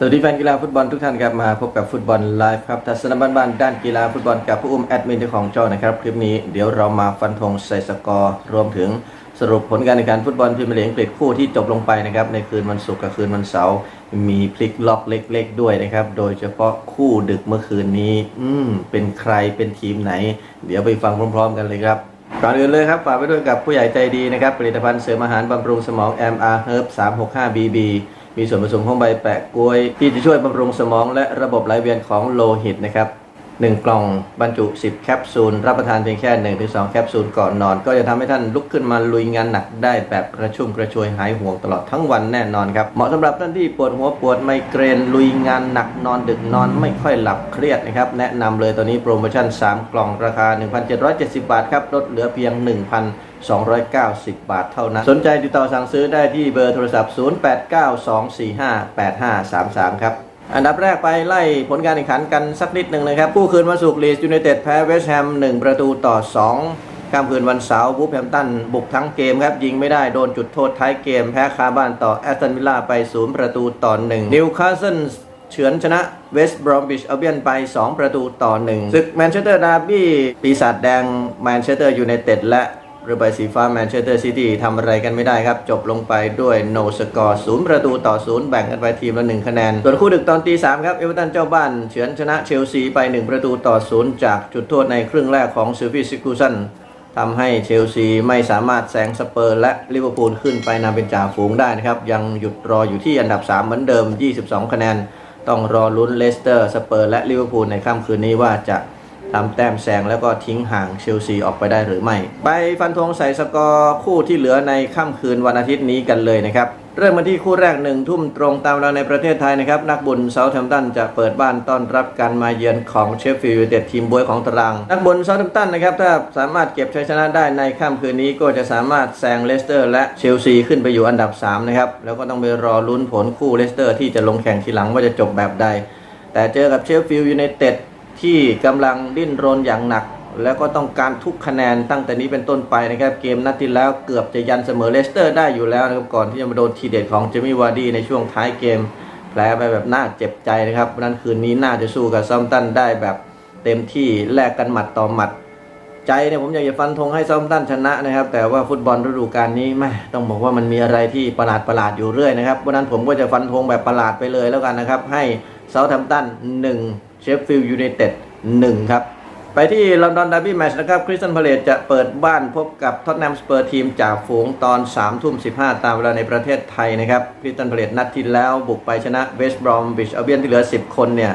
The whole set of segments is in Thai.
สวัสดีแฟนกีฬาฟุตบอลทุกท่านครับมาพบกับฟุตบอลไลฟ์ครับทัศนบ้านๆด้านกีฬาฟุตบอลกับผู้อุ้มแอดมินของจอนะครับคลิปนี้เดี๋ยวเรามาฟันธงใส่สกอร์รวมถึงสรุปผลการแข่งขันฟุตบอลพรีเมียร์ลีกอังกฤษคู่ที่จบลงไปนะครับในคืนวันศุกร์กับคืนวันเสาร์มีพลิกล็อกเล็ก ๆ ด้วยนะครับโดยเฉพาะคู่ดึกเมื่อคืนนี้ อืมเป็นใครเป็นทีมไหน เดี๋ยวไปฟังพร้อม ๆ กันเลยครับก่อนอื่นเลยครับฝากไว้ด้วยกับผู้ใหญ่ใจดีนะครับผลิตภัณฑ์เสริมอาหารบำรุงสมอง MR Herb 365 BB มีส่วนผสมของใบแปะกล้วย ที่จะช่วยบำรุงสมองและระบบไหลเวียนของโลหิตนะครับ 1 กล่องบรรจุ 10 แคปซูล รับประทานเพียงแค่ 1-2 แคปซูลก่อนนอน ก็จะทำให้ท่านลุกขึ้นมาลุยงานหนักได้แบบกระชุ่มกระชวยหายห่วงตลอดทั้งวันแน่นอนครับ เหมาะสำหรับท่านที่ปวดหัวปวดไมเกรนลุยงานหนักนอนดึกนอนไม่ค่อยหลับเครียดนะครับแนะนำเลยตอนนี้โปรโมชั่น 3 กล่องราคา 1,770 บาทครับลดเหลือเพียง1,290 บาทเท่านั้น สนใจติดต่อสั่งซื้อได้ที่เบอร์โทรศัพท์ 0892458533 ครับ อันดับแรกไปไล่ผลการแข่งขันกันสักนิดหนึ่งนะครับคู่คืนวันศุกร์ลีสยูไนเต็ดแพ้เวสต์แฮม1 ประตูต่อ2ค่ำคืนวันเสาร์บูฟแฮมตันบุกทั้งเกมครับ ยิงไม่ได้โดนจุดโทษท้ายเกม แพ้คาบ้านต่อแอสตันวิลล่าไป 0 ประตูต่อ 1 นิวคาสเซิลเฉือนชนะเวสต์บรอมบิชเอาเบียนไป 2 ประตูต่อ 1 ศึกแมนเชสเตอร์ดาร์บี้ปีศาจแดงแมนเชสเตอร์ยูไนเต็ดและ เรือใบสีฟ้าแมนเชสเตอร์ซิตี้ทำอะไรกันไม่ได้ครับ จบลงไปด้วยโนสกอร์ศูนย์ประตูต่อศูนย์แบ่งกันไปทีมละหนึ่งคะแนน ส่วนคู่ดึกตอนตีสามครับ เอเวอร์ตันเจ้าบ้านเฉือนชนะเชลซีไป1ประตูต่อศูนย์จากจุดโทษในครึ่งแรกของซิลฟี่ซิกูสันทำให้เชลซีไม่สามารถแซงสเปอร์ และลิเวอร์พูลขึ้นไปนำเป็นจ่าฝูงได้นะครับ ยังหยุดรออยู่ที่อันดับ 3 เหมือนเดิม 22 คะแนน ต้องรอลุ้นเลสเตอร์สเปอร์ และลิเวอร์พูลในค่ำคืนนี้ว่าจะ ทำแต้มแซงแล้วก็ทิ้งห่างเชลซีออกไปได้หรือไม่ ไปฟันธงใส่สกอร์คู่ที่เหลือในค่ำคืนวันอาทิตย์นี้กันเลยนะครับเริ่มมาที่คู่แรกหนึ่งทุ่มตรงตามเวลาในประเทศไทยนะครับ นักบุญเซาท์แฮมป์ตันจะเปิดบ้านต้อนรับการมาเยือนของเชฟฟิลด์ยูไนเต็ดทีมบวยของตาราง นักบุญเซาท์แฮมป์ตันนะครับ ถ้าสามารถเก็บชัยชนะได้ในค่ำคืนนี้ก็จะสามารถแซงเลสเตอร์ และเชลซีขึ้นไปอยู่อันดับ 3 นะครับ แล้วก็ต้องไปรอลุ้นผลคู่เลสเตอร์ที่จะลงแข่งทีหลังว่าจะจบแบบใด แต่เจอกับเชฟฟิลด์ยูไนเต็ด ที่กำลังดิ้นรนอย่างหนัก แล้วก็ต้องการทุกคะแนนตั้งแต่นี้เป็นต้นไปนะครับ เกมนัดที่แล้วเกือบจะยันเสมอเลสเตอร์ได้อยู่แล้วนะครับก่อนที่จะมาโดนทีเด็ดของเจมี่วาร์ดี้ในช่วงท้ายเกมแผลไปแบบน่าเจ็บใจนะครับนั้นคืนนี้น่าจะสู้กับซัมตันได้แบบเต็มที่แลกกันหมัดต่อหมัด ใจเนี่ยผมอยากจะฟันธงให้ซัมตันชนะนะครับ แต่ว่าฟุตบอลฤดูกาลนี้แม่ต้องบอกว่ามันมีอะไรที่ประหลาดประหลาดอยู่เรื่อยนะครับเพราะนั้นผมก็จะฟันธงแบบประหลาดไปเลยแล้วกันนะครับ ให้เซาท์แฮมป์ตัน1 เชฟฟิลด์ยูไนเต็ดหนึ่งครับ ไปที่ลอนดอนดาร์บี้แมตช์นะครับคริสตันพาเลตจะเปิดบ้านพบกับท็อตแนมสเปอร์ทีมจากฝูงตอน3ทุ่ม15 ตามเวลาในประเทศไทยนะครับคริสตันพาเลตนัดที่แล้วบุกไปชนะเวสต์บรอมบิชเอาเบียนที่เหลือ 10 คนเนี่ย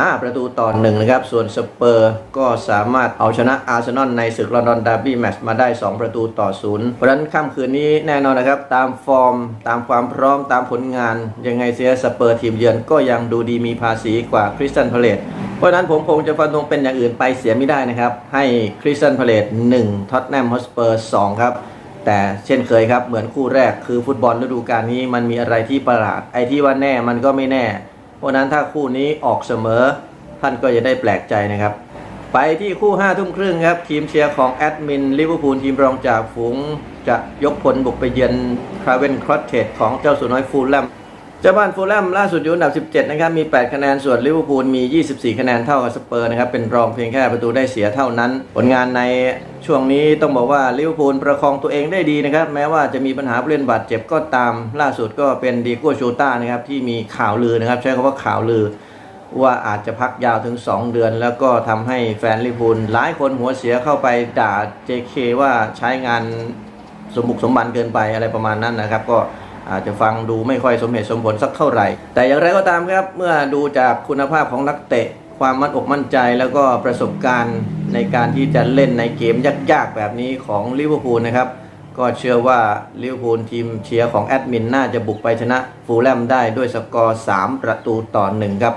5 ประตูต่อ1นะครับ ส่วนสเปอร์ก็สามารถเอาชนะอาร์เซนอลในศึกลอนดอนดาร์บี้แมตช์มาได้ 2 ประตูต่อ0เพราะฉะนั้นค่ำคืนนี้แน่นอนนะครับ ตามฟอร์ม ตามความพร้อมตามผลงาน ยังไงเสียสเปอร์ทีมเยือนก็ยังดูดีมีภาษีกว่าคริสตันพาเลตเพราะฉะนั้นผมคงจะฟันธงเป็นอย่างอื่นไปเสียไม่ได้นะครับ ให้คริสตันพาเลต1ท็อตแนมฮอสเปอร์2ครับแต่เช่นเคยครับเหมือนคู่แรกคือฟุตบอลฤดูกาลนี้มันมีอะไรที่ประหลาด ไอ้ที่ว่าแน่มันก็ไม่แน่ เพราะนั้นถ้าคู่นี้ออกเสมอ ท่านก็จะได้แปลกใจนะครับ ไปที่คู่5้าทุ่มครึ่งครับ ทีมเชียร์ของแอดมินลิเวอร์พูลทีมรองจากฝูง จะยกผลบุกไปเยือนคราเวนครอสเทดของเจ้าสุน้อยฟูลแลม จ้าบ้านฟูลแลมล่าสุดอยู่อันดับ 17 นะครับ มี 8 คะแนน ส่วนลิเวอร์พูลมี 24 คะแนนเท่ากับสเปอร์นะครับ เป็นรองเพียงแค่ประตูได้เสียเท่านั้น ผลงานในช่วงนี้ต้องบอกว่าลิเวอร์พูลประคองตัวเองได้ดีนะครับ แม้ว่าจะมีปัญหาผู้เล่นบาดเจ็บก็ตาม ล่าสุดก็เป็นดีโก้โชต้านะครับที่มีข่าวลือนะครับ ใช้คำว่าข่าวลือ ว่าอาจจะพักยาวถึง 2 เดือน แล้วก็ทำให้แฟนลิเวอร์พูลหลายคนหัวเสียเข้าไปด่า JK ว่าใช้งานสมบุกสมบันเกินไปอะไรประมาณนั้นนะครับก็ อาจจะฟังดูไม่ค่อยสมเหตุสมผลสักเท่าไหร่ แต่อย่างไรก็ตามครับ เมื่อดูจากคุณภาพของนักเตะ ความมั่นอกมั่นใจแล้วก็ประสบการณ์ในการที่จะเล่นในเกมยากๆแบบนี้ของลิเวอร์พูลนะครับก็เชื่อว่าลิเวอร์พูลทีมเชียร์ของแอดมินน่าจะบุกไปชนะฟูลแลมได้ด้วยสกอร์ 3 ประตูต่อ 1 ครับ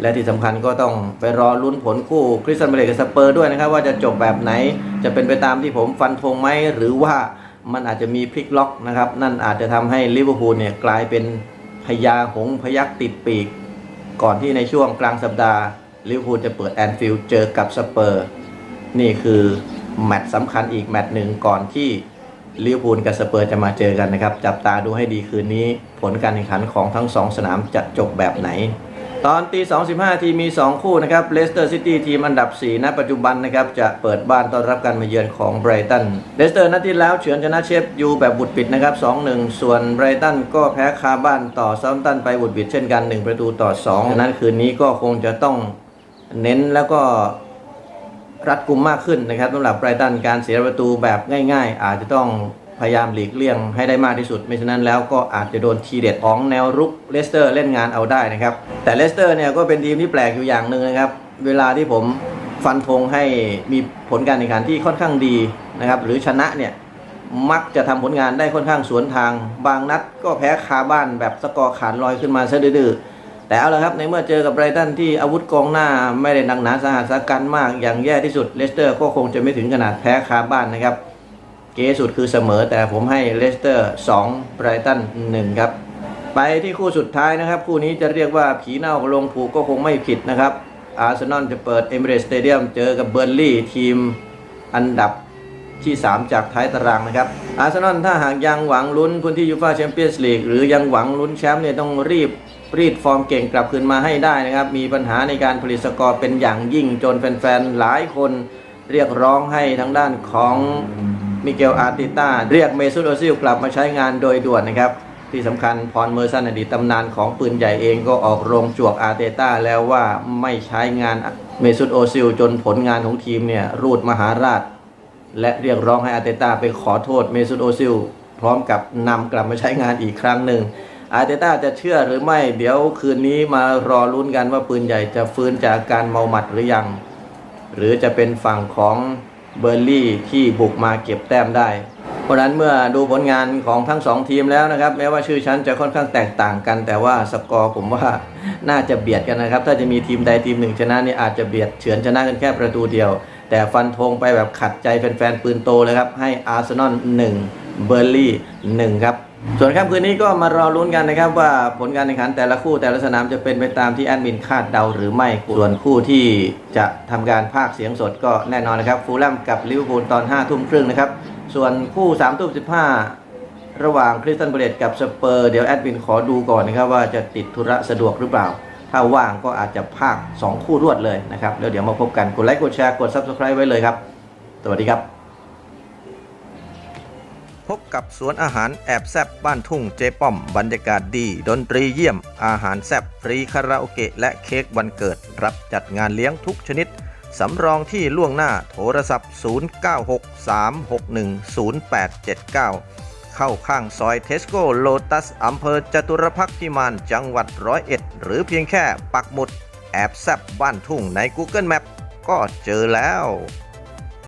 และที่สำคัญก็ต้องไปรอลุ้นผลคู่คริสตันเบเลกับสเปอร์ด้วยนะครับ ว่าจะจบแบบไหนจะเป็นไปตามที่ผมฟันธงไหมหรือว่า มันอาจจะมีพลิกล็อกนะครับ นั่นอาจจะทำให้ลิเวอร์พูลเนี่ยกลายเป็นพญาหงส์พยักติดปีก ก่อนที่ในช่วงกลางสัปดาห์ลิเวอร์พูลจะเปิดแอนฟิลด์เจอกับสเปอร์ นี่คือแมตช์สำคัญอีกแมตช์หนึ่งก่อนที่ลิเวอร์พูลกับสเปอร์จะมาเจอกันนะครับ จับตาดูให้ดีคืนนี้ ผลการแข่งขันของทั้ง2สนามจะจบแบบไหน ตอนตี2.15 ทีมี 2 คู่นะครับเลสเตอร์ซิตี้ทีมอันดับ 4 ณ ปัจจุบันนะครับจะเปิดบ้านต้อนรับการมาเยือนของไบรตันเลสเตอร์นัดที่แล้วเฉือนชนะเชฟยูแบบบุดปิดนะครับ 2-1 ส่วนไบรตันก็แพ้คาบ้านต่อซัมตันไปบุดบิดเช่นกัน 1 ประตูต่อ2ฉะนั้นคืนนี้ก็คงจะต้องเน้นแล้วก็รัดกุมมากขึ้นนะครับสำหรับไบรตันการเสียประตูแบบง่าย ๆ อาจจะต้อง พยายามหลีกเลี่ยงให้ได้มากที่สุด ไม่ฉะนั้นแล้วก็อาจจะโดนทีเด็ดของแนวรุกเลสเตอร์เล่นงานเอาได้นะครับ แต่เลสเตอร์เนี่ยก็เป็นทีมที่แปลกอยู่อย่างหนึ่งนะครับ เวลาที่ผมฟันธงให้มีผลการแข่งขันที่ค่อนข้างดีนะครับ หรือชนะเนี่ยมักจะทำผลงานได้ค่อนข้างสวนทาง บางนัดก็แพ้คาบ้านแบบสกอร์ขาดลอยขึ้นมาซะดื้อๆแต่เอาละครับในเมื่อเจอกับไบรตันที่อาวุธกองหน้าไม่ได้หนักหนาสาหัสสากันมากอย่างแย่ที่สุดเลสเตอร์ก็คงจะไม่ถึงขนาดแพ้คาบ้านนะครับ เก๋สุดคือเสมอแต่ผมให้เลสเตอร์2ไบรตัน1ครับ ไปที่คู่สุดท้ายนะครับ คู่นี้จะเรียกว่าผีเน่าลงผูกก็คงไม่ผิดนะครับอาร์เซนอลจะเปิดเอมิเรสสเตเดียมเจอกับเบอร์ลี่ทีมอันดับที่ 3 จากท้ายตารางนะครับ อาร์เซนอลถ้าหากยังหวังลุ้นพื้นที่ยูฟ่าแชมเปี้ยนส์ลีกหรือยังหวังลุ้นแชมป์เนี่ยต้องรีบรีดฟอร์มเก่งกลับคืนมาให้ได้นะครับ มีปัญหาในการผลิตสกอร์เป็นอย่างยิ่งจนแฟนๆ หลายคนเรียกร้องให้ทางด้านของ มิเกลอาร์ติต้าเรียกเมซุตโอซิลกลับมาใช้งานโดยด่วนนะครับ ที่สำคัญพรเมอร์สันอดีตตำนานของปืนใหญ่เองก็ออกโรงจวกอาร์เตต้าแล้วว่าไม่ใช้งานเมซุตโอซิลจนผลงานของทีมเนี่ยรูดมหาราช และเรียกร้องให้อาร์เตต้าไปขอโทษเมซุตโอซิลพร้อมกับนำกลับมาใช้งานอีกครั้งหนึ่งอาร์เตต้าจะเชื่อหรือไม่เดี๋ยวคืนนี้มารอลุ้นกันว่าปืนใหญ่จะฟื้นจากการเมาหมัดหรือยัง หรือจะเป็นฝั่งของ เบอร์ลี่ที่บุกมาเก็บแต้มได้ เพราะฉะนั้นเมื่อดูผลงานของทั้งสองทีมแล้วนะครับ แม้ว่าชื่อชั้นจะค่อนข้างแตกต่างกัน แต่ว่าสกอร์ผมว่าน่าจะเบียดกันนะครับ ถ้าจะมีทีมใดทีมหนึ่งชนะนี่อาจจะเบียดเฉือนชนะกันแค่ประตูเดียว แต่ฟันธงไปแบบขัดใจแฟนๆปืนโตเลยครับให้อาร์เซนอล1เบอร์ลี่1ครับ ส่วนค่ำคืนนี้ก็มารอลุ้นกันนะครับว่าผลการแข่งขันแต่ละคู่แต่ละสนามจะเป็นไปตามที่แอดมินคาดเดาหรือไม่ส่วนคู่ที่จะทำการพากย์เสียงสดก็แน่นอนนะครับฟูลแลมกับลิเวอร์พูลตอน5ทุ่มครึ่งนะครับส่วนคู่3ทุ่ม15ระหว่างคริสตันเบรดกับสเปอร์เดี๋ยวแอดมินขอดูก่อนนะครับว่าจะติดธุระสะดวกหรือเปล่า ถ้าว่างก็อาจจะพากย์2คู่รวดเลยนะครับแล้วเดี๋ยวมาพบกันกดไลค์กดแชร์กด Subscribe ไว้เลยครับ สวัสดีครับ พบกับสวนอาหารแอบแซบบ้านทุ่งเจป้อม บรรยากาศดี ดนตรีเยี่ยม อาหารแซบฟรีคาราโอเกะและเค้กวันเกิด รับจัดงานเลี้ยงทุกชนิด สำรองที่ล่วงหน้าโทรศัพท์ 0963610879 เข้าข้างซอยเทสโก้โลตัสอำเภอจตุรพักษ์พิมานจังหวัดร้อยเอ็ดหรือเพียงแค่ปักหมุด แอบแซบบ้านทุ่งใน Google Map ก็เจอแล้ว